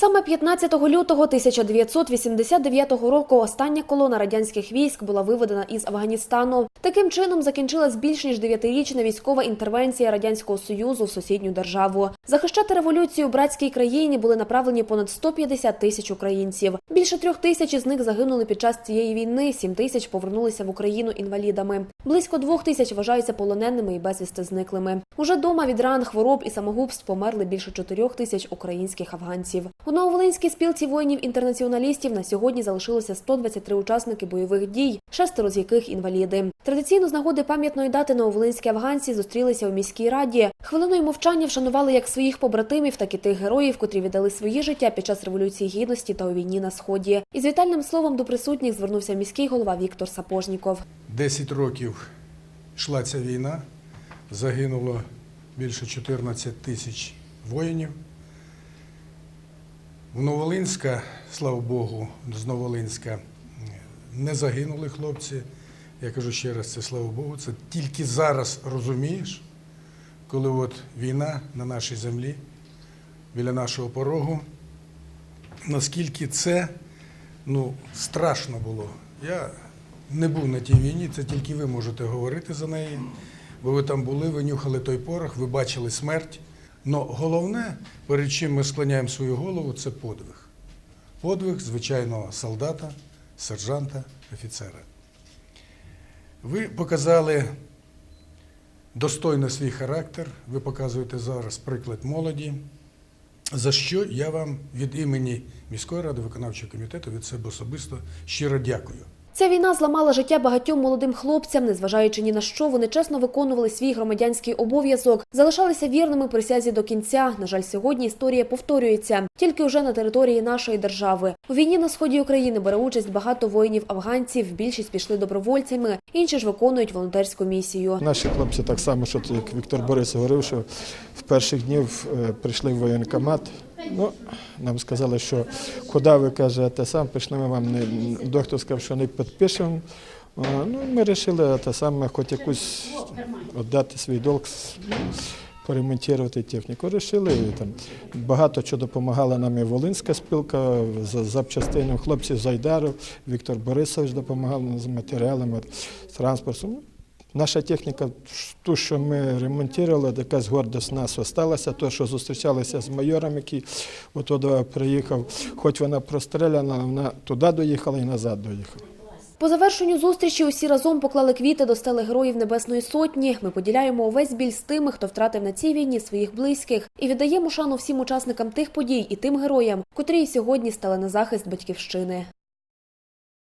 Саме 15 лютого 1989 року остання колона радянських військ була виведена із Афганістану. Таким чином закінчилась більш ніж дев'ятирічна військова інтервенція радянського союзу в сусідню державу. Захищати революцію у братській країні були направлені понад 150 тисяч українців. Більше трьох тисяч із них загинули під час цієї війни. Сім тисяч повернулися в Україну інвалідами. Близько двох тисяч вважаються полоненими і безвісти зниклими. Уже дома від ран, хвороб і самогубств померли більше чотирьох тисяч українських афганців. У Нововолинській спілці воїнів-інтернаціоналістів на сьогодні залишилося 123 учасники бойових дій, шестеро з яких інваліди. Традиційно з нагоди пам'ятної дати нововолинські афганці зустрілися у міській раді. Хвилиною мовчання вшанували як своїх побратимів, так і тих героїв, котрі віддали свої життя під час революції гідності та у війні на сході. Із вітальним словом до присутніх звернувся міський голова Віктор Сапожніков. 10 років йшла ця війна, загинуло більше 14 тисяч воїнів. В Новолинська, слава Богу, з Новолинська не загинули хлопці. Я кажу ще раз, це слава Богу. Це тільки зараз розумієш, коли от війна на нашій землі, біля нашого порогу, наскільки це ну, страшно було. Я не був на тій війні, це тільки ви можете говорити за неї, бо ви там були, ви нюхали той порох, ви бачили смерть. Но головне, перед чим ми склоняємо свою голову, це подвиг. Подвиг звичайного солдата, сержанта, офіцера. Ви показали достойно свій характер, ви показуєте зараз приклад молоді, за що я вам від імені міської ради виконавчого комітету від себе особисто щиро дякую. Ця війна зламала життя багатьом молодим хлопцям, незважаючи ні на що, вони чесно виконували свій громадянський обов'язок, залишалися вірними присязі до кінця. На жаль, сьогодні історія повторюється тільки вже на території нашої держави. У війні на сході України бере участь багато воїнів-афганців. Більшість пішли добровольцями, інші ж виконують волонтерську місію. Наші хлопці так само, що як Віктор Борис говорив, що в перших днів е, прийшли в воєнкомат. Ну, нам сказали, що куди ви кажете сам, ми вам не доктор сказав, що не підпишемо. Ну, ми вирішили те саме, хоч якусь віддати свій долг, поремонтувати техніку. Рішили і там багато чого допомагала нам і Волинська спілка з запчастинами. Хлопці з Айдару, Віктор Борисович допомагав з матеріалами, з транспортом. Наша техніка, ту, що ми ремонтували, якась гордость нас залишилася, то, що зустрічалися з майором, який отуди приїхав, хоч вона простреляна, вона туди доїхала і назад доїхала. По завершенню зустрічі усі разом поклали квіти до стели героїв Небесної Сотні. Ми поділяємо увесь біль з тими, хто втратив на цій війні своїх близьких, і віддаємо шану всім учасникам тих подій і тим героям, котрі і сьогодні стали на захист батьківщини.